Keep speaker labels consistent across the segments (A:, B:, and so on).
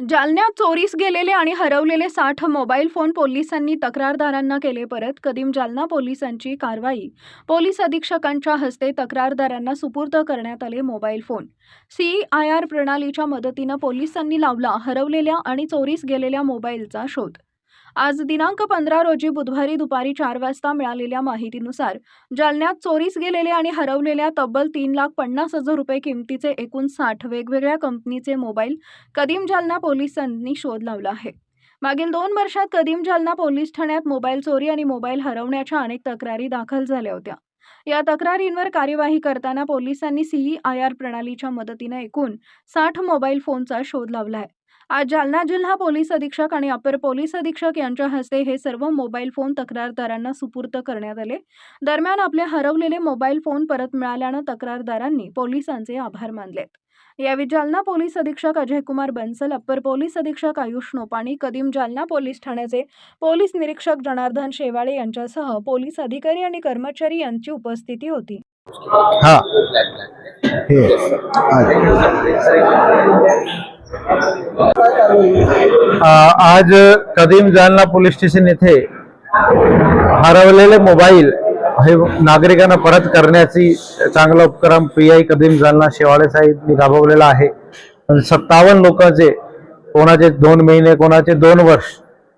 A: जालन्यात चोरीस गेलेले आणि हरवलेले साठ मोबाईल फोन पोलिसांनी तक्रारदारांना केले परत. कदीम जालना पोलिसांची कारवाई. पोलीस अधीक्षकांच्या हस्ते तक्रारदारांना सुपूर्द करण्यात आले mobile phone. C I R प्रणालीच्या मदतीनं पोलिसांनी लावला हरवलेल्या आणि चोरीस गेलेल्या मोबाईलचा शोध. आज दिनांक पंधरा रोजी बुधवारी दुपारी चार वाजता मिळालेल्या माहितीनुसार जालन्यात चोरीस गेलेले आणि हरवलेल्या तब्बल तीन लाख पन्नास हजार रुपये किमतीचे एकूण साठ वेगवेगळ्या कंपनीचे मोबाईल कदीम जालना पोलिसांनी शोध लावला आहे. मागील दोन वर्षात कदीम जालना पोलीस ठाण्यात मोबाईल चोरी आणि मोबाईल हरवण्याच्या अनेक तक्रारी दाखल झाल्या होत्या. या तक्रारींवर कार्यवाही करताना पोलिसांनी सीईआयआर प्रणालीच्या मदतीनं एकूण साठ मोबाईल फोनचा शोध लावला आहे. आज जालना जिल्हा पोलीस अधीक्षक आणि अपर पोलीस अधीक्षक यांच्या हस्ते हे सर्व मोबाईल फोन तक्रारदारांना सुपूर्द करण्यात आले. दरम्यान आपले हरवलेले मोबाईल फोन परत मिळाल्यानं तक्रारदारांनी पोलिसांचे आभार मानलेत. यावेळी जालना पोलीस अधीक्षक अजय कुमार बन्सल अप्पर पोलीस अधीक्षक आयुष नोपाणी कदीम जालना पोलीस ठाण्याचे पोलीस निरीक्षक जनार्दन शेवाळे यांच्यासह पोलीस अधिकारी आणि कर्मचारी यांची उपस्थिती होती.
B: हा. हे. आज कदीम जालना पोलीस स्टेशन येथे हरवलेले मोबाईल हे नागरिकांना परत करण्याची चांगला उपक्रम पी आय कदीम जालना शेवाळे साहेबांनी राबवलेला आहे. सत्तावन्न लोकांचे कोणाचे दोन महिने कोणाचे दोन वर्ष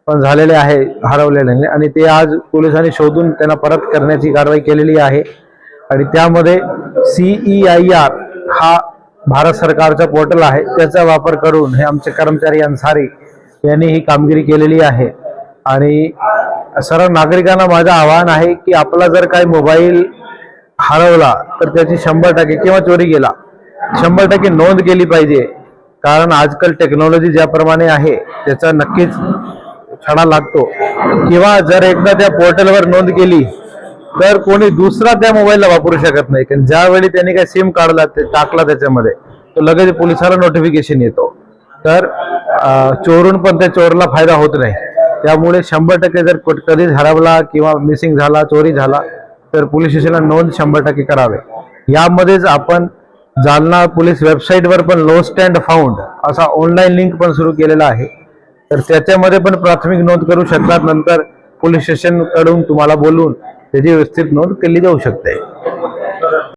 B: पण झालेले आहे हरवलेले. आणि ते आज पोलिसांनी शोधून त्यांना परत करण्याची कारवाई केलेली आहे. आणि त्यामध्ये सीई आय आर हा भारत सरकारचं पोर्टल आहे त्याचा वापर करून हे आमचे कर्मचारी अन्सारी यांनी ही कामगिरी केलेली आहे. आणि सर्व नागरिकांना माझं आवाहन आहे की आपला जर काही मोबाईल हरवला तर त्याची शंभर टक्के किंवा चोरी गेला शंभर टक्के नोंद केली पाहिजे. कारण आजकाल टेक्नॉलॉजी ज्याप्रमाणे आहे त्याचा नक्कीच छडा लागतो. किंवा जर एकदा त्या पोर्टलवर नोंद केली तर कोणी दुसरा त्या मोबाईलला वापरू शकत नाही. कारण ज्यावेळी त्यांनी काय सिम काढला ते टाकला त्याच्यामध्ये तो लगेच पोलिसाला नोटिफिकेशन येतो. तर चोरून पण त्या चोरला फायदा होत नाही. त्यामुळे शंभर टक्के जर कधी कधीच हरवला किंवा मिसिंग झाला चोरी झाला तर पोलीस स्टेशनला नोंद शंभर टक्के करावे. यामध्येच आपण जालना पोलीस वेबसाईटवर पण लो स्टँड फाउंड असा ऑनलाईन लिंक पण सुरू केलेला आहे. तर त्याच्यामध्ये पण प्राथमिक नोंद करू शकतात. नंतर पोलीस स्टेशनकडून तुम्हाला बोलून त्याची व्यवस्थित नोंद केली जाऊ शकते.